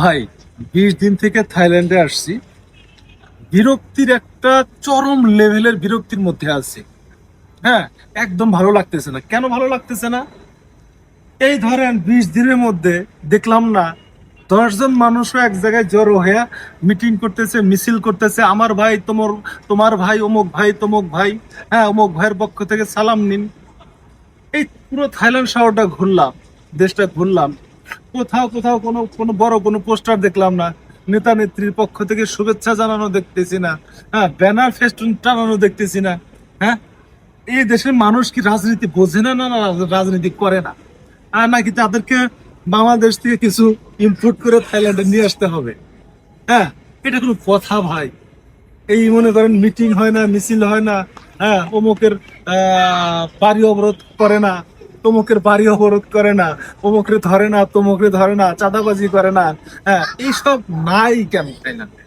ভাই, বিশ দিন থেকে থাইল্যান্ডে আসছি। বিরক্তির একটা চরম লেভেলের বিরক্তির মধ্যে আছি। হ্যাঁ একদম ভালো লাগতেছে না। কেন ভালো লাগতেছে না? এই ধরেন বিশ দিনের মধ্যে দেখলাম না, দশজন মানুষও এক জায়গায় জড়ো হয়ে মিটিং করতেছে, মিছিল করতেছে, আমার ভাই, তোমার তোমার ভাই, অমুক ভাই, তমুক ভাই হ্যাঁ অমুক ভাইয়ের পক্ষ থেকে সালাম নিন। এই পুরো থাইল্যান্ড শহরটা ঘুরলাম, দেশটা ঘুরলাম। কোথাও কোথাও কোনো কোনো বড় কোনো পোস্টার দেখলাম না। নেতা নেত্রীর পক্ষ থেকে শুভেচ্ছা জানানো দেখতেছি না। হ্যাঁ ব্যানার ফেস্টুন টানানো দেখতেছি না। হ্যাঁ এই দেশের মানুষ কি রাজনীতি বোঝে না না রাজনীতি করে না? আর নাকি তাদেরকে বাংলাদেশ থেকে কিছু ইম্পোর্ট করে থাইল্যান্ডে নিয়ে আসতে হবে? হ্যাঁ এটা কোনো কথা ভাই। এই মনে করেন মিটিং হয় না, মিছিল হয় না। হ্যাঁ অমুকের বাড়ি অবরোধ করে না। তমুকের বাড়ি অবরোধ করে না, অমুকরে ধরে না, তমুকরে ধরে না, চাঁদাবাজি করে না। হ্যাঁ এইসব নাই কেন থাইল্যান্ডে?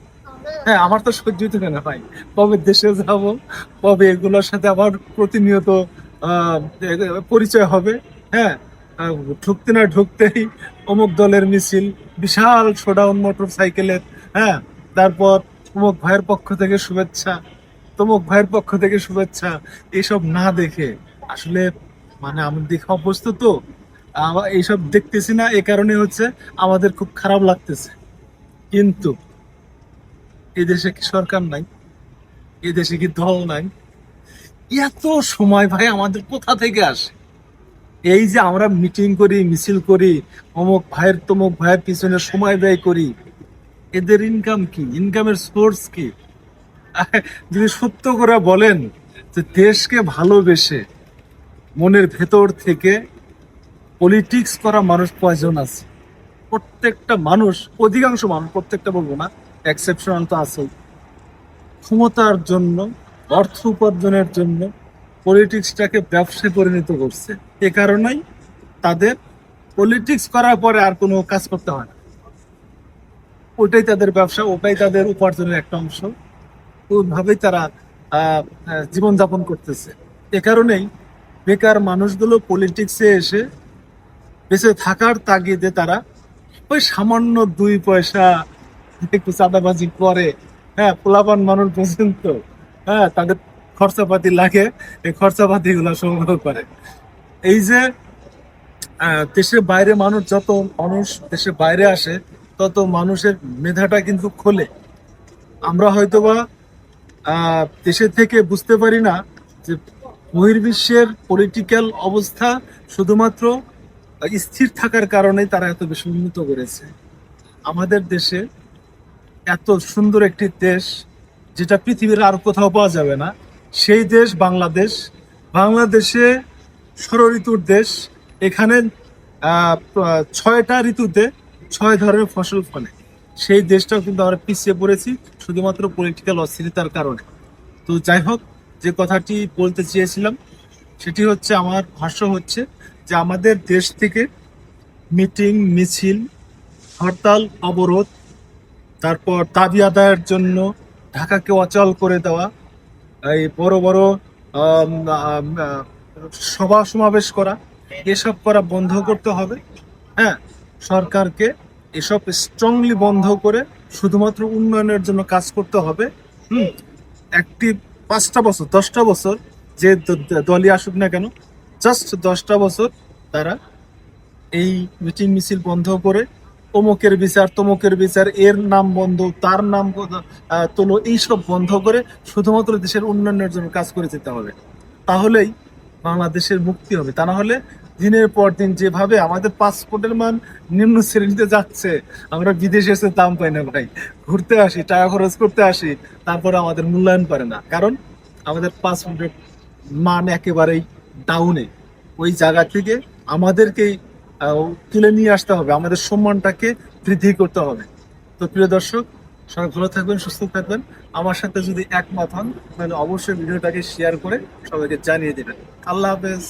হ্যাঁ আমার তো সহ্য হতে না ভাই। কবে দেশে যাব, কবে এগুলোর সাথে আবার প্রতিনিয়ত পরিচয় হবে। হ্যাঁ ঢুকতে না ঢুকতেই অমুক দলের মিছিল, বিশাল শোডাউন মোটর সাইকেলের হ্যাঁ তারপর অমুক ভাইয়ের পক্ষ থেকে শুভেচ্ছা, তমুক ভাইয়ের পক্ষ থেকে শুভেচ্ছা, এইসব না দেখে আসলে মানে আমি দেখে অভ্যস্ত তো। এইসব দেখতেছি না, এ কারণে হচ্ছে আমাদের খুব খারাপ লাগতেছে। কিন্তু এই দেশে কি সরকার নাই? এই দেশে কি দল নাই? এত সময় ভাই আমাদের কোথা থেকে আসে? এই যে আমরা মিটিং করি, মিছিল করি, অমুক ভাইয়ের তমুক ভাইয়ের পিছনে সময় ব্যয় করি, এদের ইনকাম কি? ইনকামের সোর্স কি? যদি সত্য করে বলেন যে দেশকে ভালোবেসে মনের ভেতর থেকে পলিটিক্স করা মানুষ কয়জন আছে। প্রত্যেকটা মানুষ, অধিকাংশ মানুষ, প্রত্যেকটা বলব না এক্সেপশনাল তো আছেই। ক্ষমতার জন্য, অর্থ উপার্জনের জন্য পলিটিক্সটাকে ব্যবসায় পরিণত করছে। এ কারণেই তাদের পলিটিক্স করার পরে আর কোনো কাজ করতে হয় না। ওটাই তাদের ব্যবসা, ওটাই তাদের উপার্জনের একটা অংশ। ওইভাবেই তারা জীবনযাপন করতেছে। এ কারণেই বেকার মানুষগুলো পলিটিক্সে এসে বেঁচে থাকার তাগিদে তারা ওই সামান্য দুই পয়সা একটু চাঁদাবাজি করে। হ্যাঁ পোলাপান মানুষ পর্যন্ত হ্যাঁ তাদের খরচাপাতি লাগে, এই খরচাপাতি গুলো সংগ্রহ করে। এই যে দেশের বাইরে মানুষ যত মানুষ দেশের বাইরে আসে, তত মানুষের মেধাটা কিন্তু খোলে। আমরা হয়তোবা দেশের থেকে বুঝতে পারি না যে বহির্বিশ্বের পলিটিক্যাল অবস্থা শুধুমাত্র স্থির থাকার কারণে তারা এত বেশি উন্নত করেছে। আমাদের দেশে এত সুন্দর একটি দেশ, যেটা পৃথিবীর আর কোথাও পাওয়া যাবে না, সেই দেশ বাংলাদেশ। বাংলাদেশে ষড় ঋতুর দেশ, এখানে ছয়টা ঋতুতে ছয় ধরনের ফসল ফলে। সেই দেশটাও কিন্তু আমরা পিছিয়ে পড়েছি শুধুমাত্র পলিটিক্যাল অস্থিরতার কারণে। তো যাই হোক যে কথাটি বলতে চেয়েছিলাম, সেটি হচ্ছে আমার ভাষ্য হচ্ছে যে আমাদের দেশ থেকে মিটিং, মিছিল, হরতাল, অবরোধ, তারপর দাবি আদায়ের জন্য ঢাকাকে অচল করে দেওয়া, এই বড় বড় সভা সমাবেশ করা, এসব করা বন্ধ করতে হবে। হ্যাঁ সরকারকে এসব স্ট্রংলি বন্ধ করে শুধুমাত্র উন্নয়নের জন্য কাজ করতে হবে। হুম একটি পাঁচটা বছর, দশটা বছর যে দলই আসুক না কেন জাস্ট দশটা বছর তারা এই মিটিং মিছিল বন্ধ করে, অমুকের বিচার, তমুকের বিচার, এর নাম বন্ধ, তার নাম তোলো এইসব বন্ধ করে শুধুমাত্র দেশের উন্নয়নের জন্য কাজ করে যেতে হবে। তাহলেই বাংলাদেশের মুক্তি হবে। তা না হলে দিনের পর দিন যেভাবে আমাদের পাসপোর্টের মান নিম্ন শ্রেণীতে যাচ্ছে, আমরা বিদেশে এসে দাম পাই না ভাই। ঘুরতে আসি, টাকা খরচ করতে আসি, তারপরে আমাদের মূল্যায়ন করে না। কারণ আমাদের পাসপোর্টের মান একেবারেই ডাউনে ওই জায়গা থেকে আমাদেরকেই তুলে নিয়ে আসতে হবে, আমাদের সম্মানটাকে বৃদ্ধি করতে হবে। তো প্রিয় দর্শক, সবাই ভালো থাকবেন, সুস্থ থাকবেন। আমার সাথে যদি একমত হন, তাহলে অবশ্যই ভিডিওটাকে শেয়ার করে সবাইকে জানিয়ে দেবেন। আল্লাহ হাফেজ।